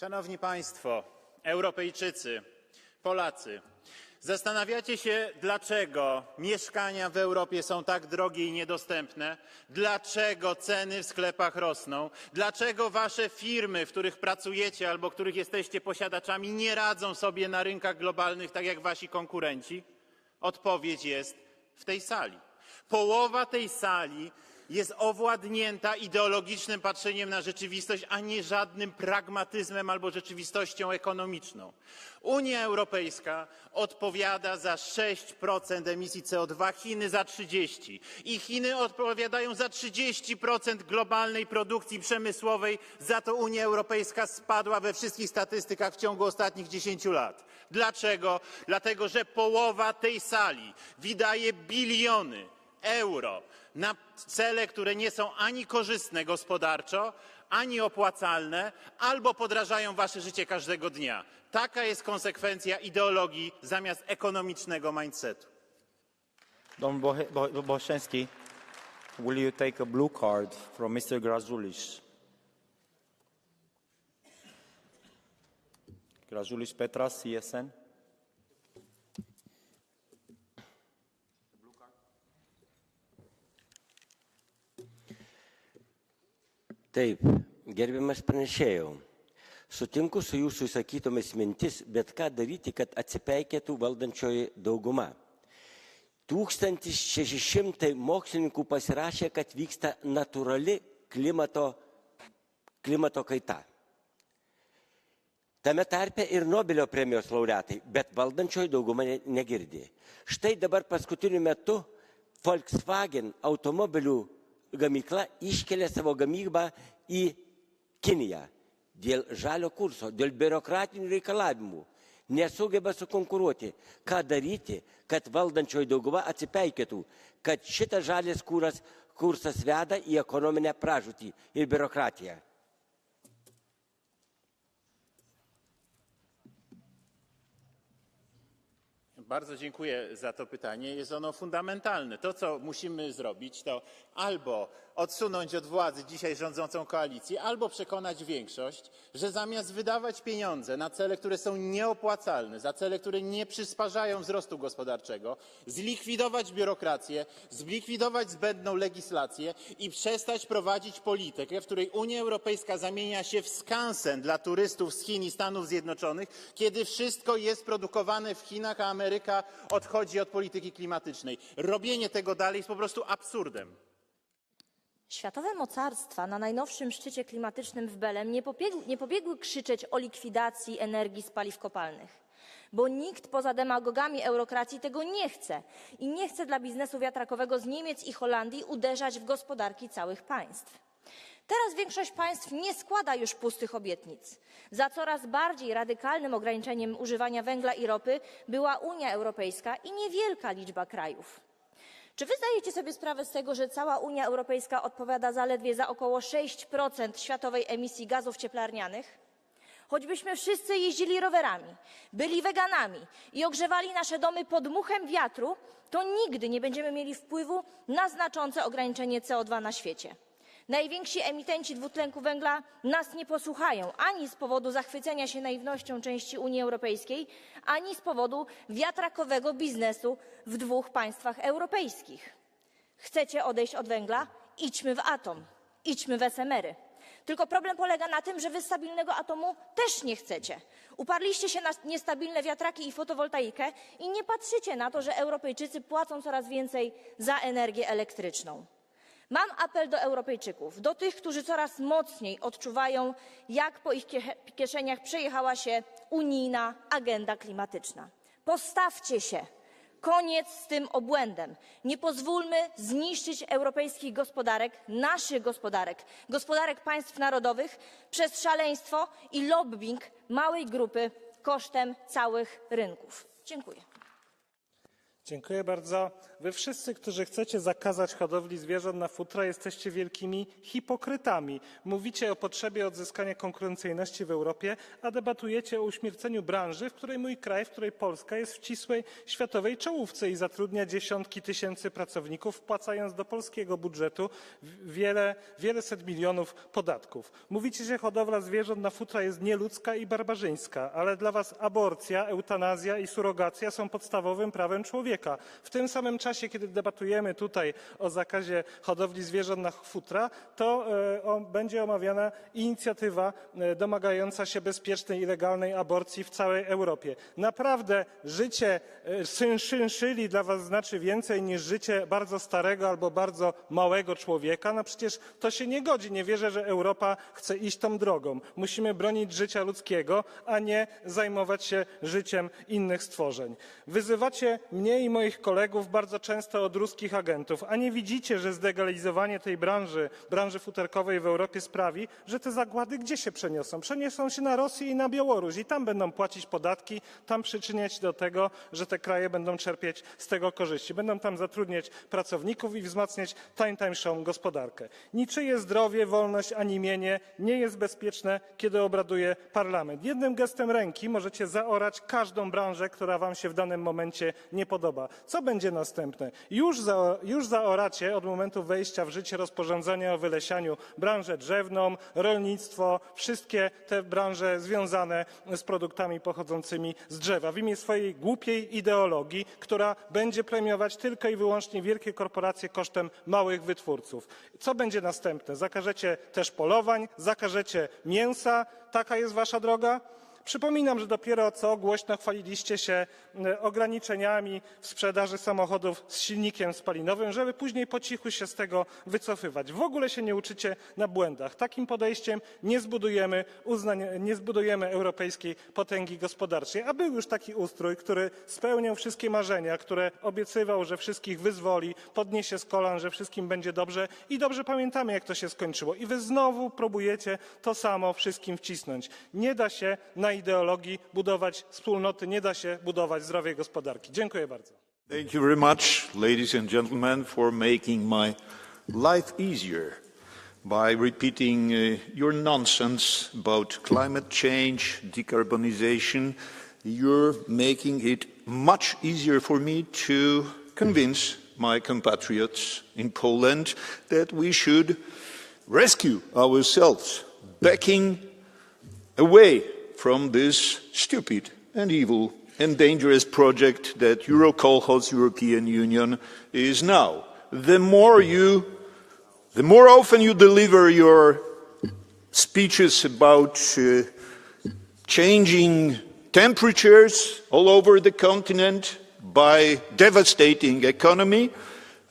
Szanowni Państwo, Europejczycy, Polacy, zastanawiacie się, dlaczego mieszkania w Europie są tak drogie i niedostępne, dlaczego ceny w sklepach rosną, dlaczego wasze firmy, w których pracujecie albo których jesteście posiadaczami, nie radzą sobie na rynkach globalnych tak jak wasi konkurenci? Odpowiedź jest w tej sali. Połowa tej sali jest owładnięta ideologicznym patrzeniem na rzeczywistość, a nie żadnym pragmatyzmem albo rzeczywistością ekonomiczną. Unia Europejska odpowiada za 6% emisji CO2, Chiny za 30%. I Chiny odpowiadają za 30% globalnej produkcji przemysłowej, za to Unia Europejska spadła we wszystkich statystykach w ciągu ostatnich 10 lat. Dlaczego? Dlatego, że połowa tej sali wydaje biliony euro na cele, które nie są ani korzystne gospodarczo, ani opłacalne, albo podrażają wasze życie każdego dnia. Taka jest konsekwencja ideologii zamiast ekonomicznego mindsetu. Don Bo- will you take a blue card from Mr. Grazulis? Grazulis Petras, CSN. Taip, gerbiamas pranešėjau, sutinku su jūsų išsakytomis mintis, bet ką daryti, kad atsipeikėtų valdančioji dauguma. 1600 mokslininkų pasirašė, kad vyksta natūrali klimato, klimato kaita. Tame tarpe ir Nobelio premijos laureatai, bet valdančioji dauguma ne- negirdi. Štai dabar paskutiniu metu Volkswagen automobilių gamykla iškelia savo gamybą į Kiniją dėl žalio kurso, dėl biurokratinių reikalavimų. Nesugeba sukonkuruoti. Ką daryti, kad valdančioji dauguma atsipeikėtų, kad šitas žalės kūras, kursas veda į ekonominę pražūtį ir biurokratiją. Bardzo dziękuję za to pytanie. Jest ono fundamentalne. To, co musimy zrobić, to albo odsunąć od władzy dzisiaj rządzącą koalicję, albo przekonać większość, że zamiast wydawać pieniądze na cele, które są nieopłacalne, za cele, które nie przysparzają wzrostu gospodarczego, zlikwidować biurokrację, zlikwidować zbędną legislację i przestać prowadzić politykę, w której Unia Europejska zamienia się w skansen dla turystów z Chin i Stanów Zjednoczonych, kiedy wszystko jest produkowane w Chinach, a Ameryka odchodzi od polityki klimatycznej. Robienie tego dalej jest po prostu absurdem. Światowe mocarstwa na najnowszym szczycie klimatycznym w Belem nie, pobiegł, nie pobiegły krzyczeć o likwidacji energii z paliw kopalnych, bo nikt poza demagogami eurokracji tego nie chce i nie chce dla biznesu wiatrakowego z Niemiec i Holandii uderzać w gospodarki całych państw. Teraz większość państw nie składa już pustych obietnic. Za coraz bardziej radykalnym ograniczeniem używania węgla i ropy była Unia Europejska i niewielka liczba krajów. Czy wy zdajecie sobie sprawę z tego, że cała Unia Europejska odpowiada zaledwie za około 6% światowej emisji gazów cieplarnianych? Choćbyśmy wszyscy jeździli rowerami, byli weganami i ogrzewali nasze domy pod muchem wiatru, to nigdy nie będziemy mieli wpływu na znaczące ograniczenie CO2 na świecie. Najwięksi emitenci dwutlenku węgla nas nie posłuchają ani z powodu zachwycenia się naiwnością części Unii Europejskiej, ani z powodu wiatrakowego biznesu w dwóch państwach europejskich. Chcecie odejść od węgla? Idźmy w atom, idźmy w SMR-y. Tylko problem polega na tym, że wy stabilnego atomu też nie chcecie. Uparliście się na niestabilne wiatraki i fotowoltaikę i nie patrzycie na to, że Europejczycy płacą coraz więcej za energię elektryczną. Mam apel do Europejczyków, do tych, którzy coraz mocniej odczuwają, jak po ich kie- kieszeniach przejechała się unijna agenda klimatyczna. Postawcie się. Koniec z tym obłędem. Nie pozwólmy zniszczyć europejskich gospodarek, naszych gospodarek, gospodarek państw narodowych przez szaleństwo i lobbying małej grupy kosztem całych rynków. Dziękuję. Dziękuję bardzo. Wy wszyscy, którzy chcecie zakazać hodowli zwierząt na futra, jesteście wielkimi hipokrytami. Mówicie o potrzebie odzyskania konkurencyjności w Europie, a debatujecie o uśmierceniu branży, w której mój kraj, w której Polska jest w ścisłej światowej czołówce i zatrudnia dziesiątki tysięcy pracowników, wpłacając do polskiego budżetu wiele, wiele set milionów podatków. Mówicie, że hodowla zwierząt na futra jest nieludzka i barbarzyńska, ale dla was aborcja, eutanazja i surogacja są podstawowym prawem człowieka. W tym samym czasie, kiedy debatujemy tutaj o zakazie hodowli zwierząt na futra, to e, będzie omawiana inicjatywa e, domagająca się bezpiecznej i legalnej aborcji w całej Europie. Naprawdę życie e, szyn- szynszyli dla was znaczy więcej niż życie bardzo starego albo bardzo małego człowieka? No przecież to się nie godzi. Nie wierzę, że Europa chce iść tą drogą. Musimy bronić życia ludzkiego, a nie zajmować się życiem innych stworzeń. Wyzywacie mnie i moich kolegów bardzo często od ruskich agentów, a nie widzicie, że zdelegalizowanie tej branży, branży futerkowej w Europie sprawi, że te zagłady gdzie się przeniosą? Przeniosą się na Rosję i na Białoruś i tam będą płacić podatki, tam przyczyniać do tego, że te kraje będą czerpieć z tego korzyści. Będą tam zatrudniać pracowników i wzmacniać tań tańszą gospodarkę. Niczyje zdrowie, wolność ani mienie nie jest bezpieczne, kiedy obraduje parlament. Jednym gestem ręki możecie zaorać każdą branżę, która wam się w danym momencie nie podoba. Co będzie następne? Już, za, już zaoracie od momentu wejścia w życie rozporządzenia o wylesianiu branżę drzewną, rolnictwo, wszystkie te branże związane z produktami pochodzącymi z drzewa w imię swojej głupiej ideologii, która będzie premiować tylko i wyłącznie wielkie korporacje kosztem małych wytwórców. Co będzie następne? Zakażecie też polowań, zakażecie mięsa. Taka jest wasza droga? Przypominam, że dopiero co głośno chwaliliście się ograniczeniami w sprzedaży samochodów z silnikiem spalinowym, żeby później po cichu się z tego wycofywać. W ogóle się nie uczycie na błędach. Takim podejściem nie zbudujemy, nie zbudujemy europejskiej potęgi gospodarczej. A był już taki ustrój, który spełniał wszystkie marzenia, które obiecywał, że wszystkich wyzwoli, podniesie z kolan, że wszystkim będzie dobrze i dobrze pamiętamy, jak to się skończyło. I wy znowu próbujecie to samo wszystkim wcisnąć. Nie da się na ideologii budować wspólnoty, nie da się budować zdrowej gospodarki. Dziękuję bardzo. Thank you very much, ladies and gentlemen, for making my life easier by repeating uh, your nonsense about climate change, decarbonization. You're making it much easier for me to convince my compatriots in Poland that we should rescue ourselves, backing away from this stupid and evil and dangerous project that Eurocolhoz European Union is now. The more you, the more often you deliver your speeches about uh, changing temperatures all over the continent by devastating economy,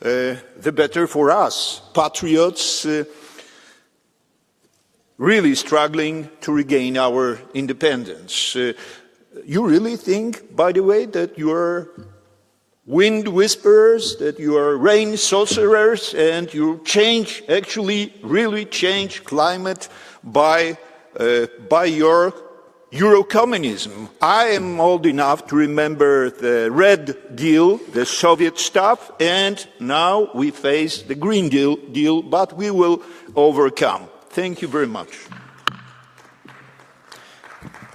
uh, the better for us, patriots, uh, really struggling to regain our independence. Uh, you really think, by the way, that you are wind whisperers, that you are rain sorcerers, and you change, actually, really change climate by, uh, by your Eurocommunism. I am old enough to remember the Red Deal, the Soviet stuff, and now we face the Green Deal, deal but we will overcome. Thank you very much.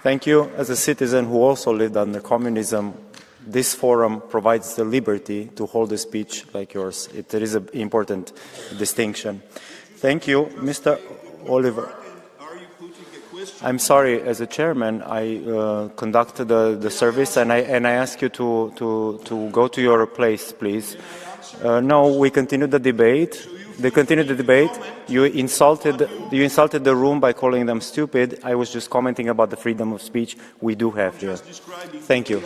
Thank you. As a citizen who also lived under communism, this forum provides the liberty to hold a speech like yours. It is an important distinction. Thank you, Mr. Oliver. I'm sorry, as a chairman, I uh, conducted the, the service and I, and I ask you to, to, to go to your place, please. Uh, no, we continue the debate. They continue the debate. You insulted, you insulted the room by calling them stupid. I was just commenting about the freedom of speech we do have here. Thank you.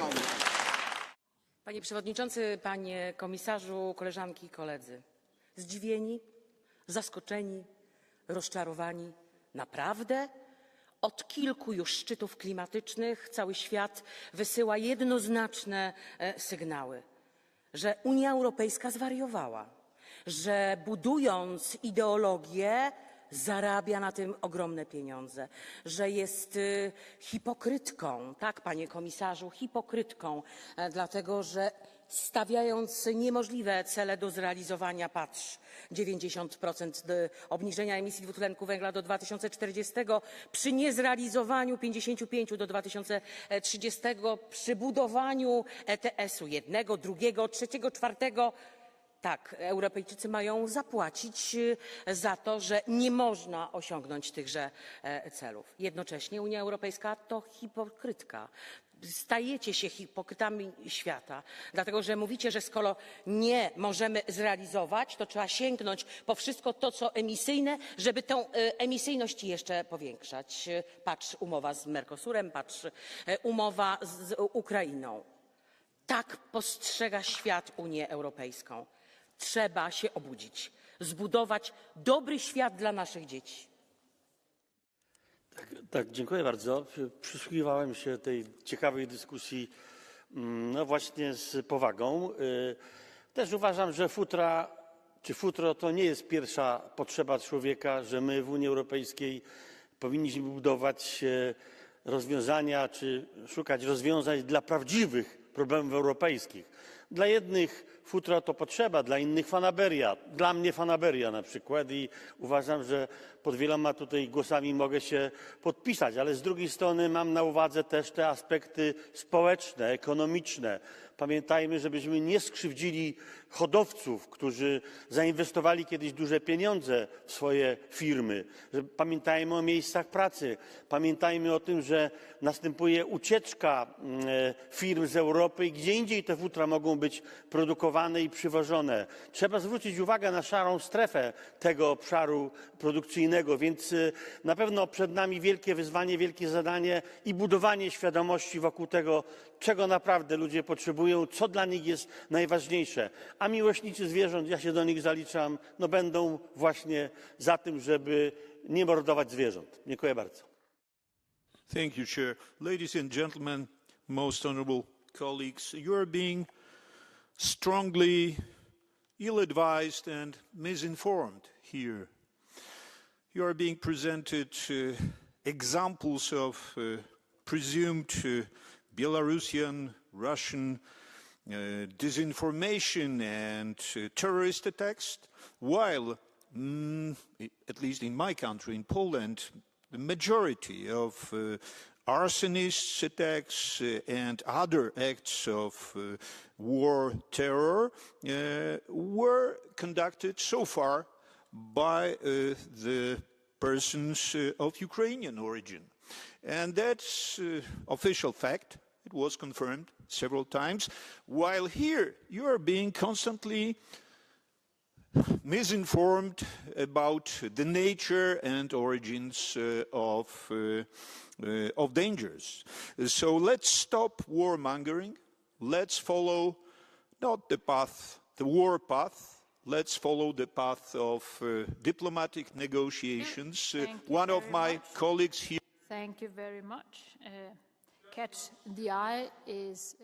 Panie Przewodniczący, Panie Komisarzu, koleżanki i koledzy. Zdziwieni, zaskoczeni, rozczarowani. Naprawdę? Od kilku już szczytów klimatycznych cały świat wysyła jednoznaczne e, sygnały, że Unia Europejska zwariowała, że budując ideologię, zarabia na tym ogromne pieniądze, że jest y, hipokrytką, tak, panie komisarzu, hipokrytką, e, dlatego że stawiając niemożliwe cele do zrealizowania, patrz, 90% do obniżenia emisji dwutlenku węgla do 2040, przy niezrealizowaniu 55 do 2030, przy budowaniu ETS-u jednego, drugiego, trzeciego, czwartego, tak, Europejczycy mają zapłacić e, za to, że nie można osiągnąć tychże e, celów. Jednocześnie Unia Europejska to hipokrytka. Stajecie się hipokrytami świata, dlatego że mówicie, że skoro nie możemy zrealizować, to trzeba sięgnąć po wszystko to, co emisyjne, żeby tę e, emisyjność jeszcze powiększać. Patrz umowa z Mercosurem, patrz umowa z Ukrainą. Tak postrzega świat Unię Europejską. Trzeba się obudzić, zbudować dobry świat dla naszych dzieci. Tak, dziękuję bardzo. Przysłuchiwałem się tej ciekawej dyskusji, mm, no właśnie z powagą. Y, Też uważam, że futra czy futro to nie jest pierwsza potrzeba człowieka, że my w Unii Europejskiej powinniśmy budować e, rozwiązania czy szukać rozwiązań dla prawdziwych problemów europejskich. Dla jednych futro to potrzeba, dla innych fanaberia. Dla mnie fanaberia na przykład i uważam, że pod wieloma tutaj głosami mogę się podpisać, ale z drugiej strony mam na uwadze też te aspekty społeczne, ekonomiczne. Pamiętajmy, żebyśmy nie skrzywdzili hodowców, którzy zainwestowali kiedyś duże pieniądze w swoje firmy. Pamiętajmy o miejscach pracy. Pamiętajmy o tym, że następuje ucieczka mm, e, firm z Europy i gdzie indziej te futra mogą być produkowane i przywożone. Trzeba zwrócić uwagę na szarą strefę tego obszaru produkcyjnego, więc e, na pewno przed nami wielkie wyzwanie, wielkie zadanie i budowanie świadomości wokół tego, czego naprawdę ludzie potrzebują, co dla nich jest najważniejsze. A miłośnicy zwierząt, ja się do nich zaliczam, no będą właśnie za tym, żeby nie mordować zwierząt. Dziękuję bardzo. Thank you, Chair. Ladies and gentlemen, most honorable colleagues, you are being strongly ill-advised and misinformed here. You are being presented uh, examples of uh, presumed uh, Belarusian, Russian uh, disinformation and uh, terrorist attacks, while, mm, at least in my country, in Poland, the majority of arsonists attacks uh, and other acts of uh, war terror uh, were conducted so far by the persons of Ukrainian origin. And that's official fact. It was confirmed several times. While here, you are being constantly misinformed about the nature and origins uh, of, uh, uh, of dangers. So let's stop warmongering. Let's follow not the path, the war path. Let's follow the path of uh, diplomatic negotiations. Uh, one of my much. colleagues here Thank you very much. Uh, Catch the Eye is